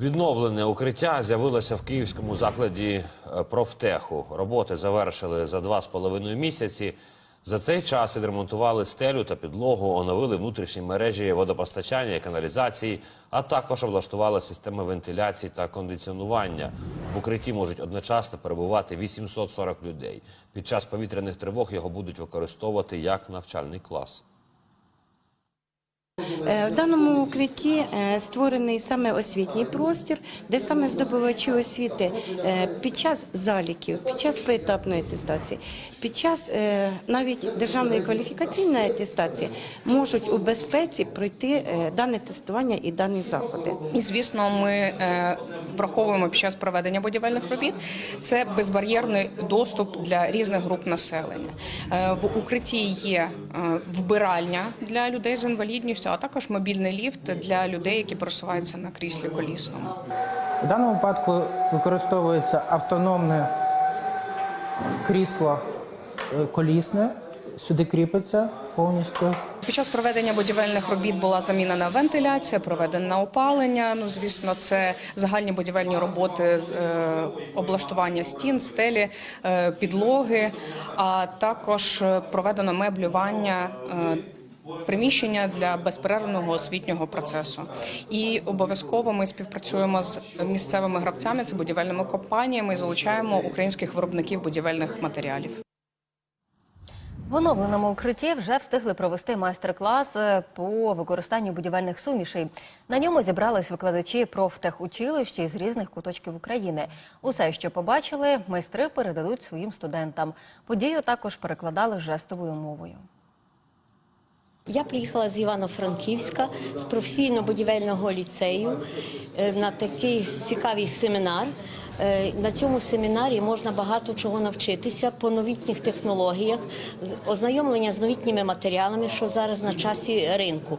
Відновлене укриття з'явилося в київському закладі е, профтеху. Роботи завершили за два з половиною місяці. За цей час відремонтували стелю та підлогу, оновили внутрішні мережі водопостачання і каналізації, а також облаштували системи вентиляції та кондиціонування. В укритті можуть одночасно перебувати 840 людей. Під час повітряних тривог його будуть використовувати як навчальний клас. Е, В даному укритті е, створений саме освітній простір, де саме здобувачі освіти е, під час заліків, під час поетапної атестації, під час навіть державної кваліфікаційної атестації можуть у безпеці пройти дане тестування і дані заходи. І звісно, ми враховуємо під час проведення будівельних робіт. Це безбар'єрний доступ для різних груп населення. В укритті є вбиральня для людей з інвалідністю, а також мобільний ліфт для людей, які пересуваються на кріслі колісному. В даному випадку використовується автономне крісло е, колісне, сюди кріпиться повністю. Під час проведення будівельних робіт була замінена вентиляція, проведено опалення. Ну, звісно, це загальні будівельні роботи з е, облаштування стін, стелі, е, підлоги, а також проведено меблювання. Приміщення для безперервного освітнього процесу, і обов'язково ми співпрацюємо з місцевими гравцями, це будівельними компаніями, і залучаємо українських виробників будівельних матеріалів. В оновленому укритті вже встигли провести майстер-клас е, по використанню будівельних сумішей. На ньому зібрались викладачі профтехучилищ із різних куточків України. Усе, що побачили, майстри передадуть своїм студентам. Подію також перекладали жестовою мовою. Я приїхала з Івано-Франківська з професійно-будівельного ліцею е, на такий цікавий семінар. Е, На цьому семінарі можна багато чого навчитися по новітніх технологіях, ознайомлення з новітніми матеріалами, що зараз на часі ринку.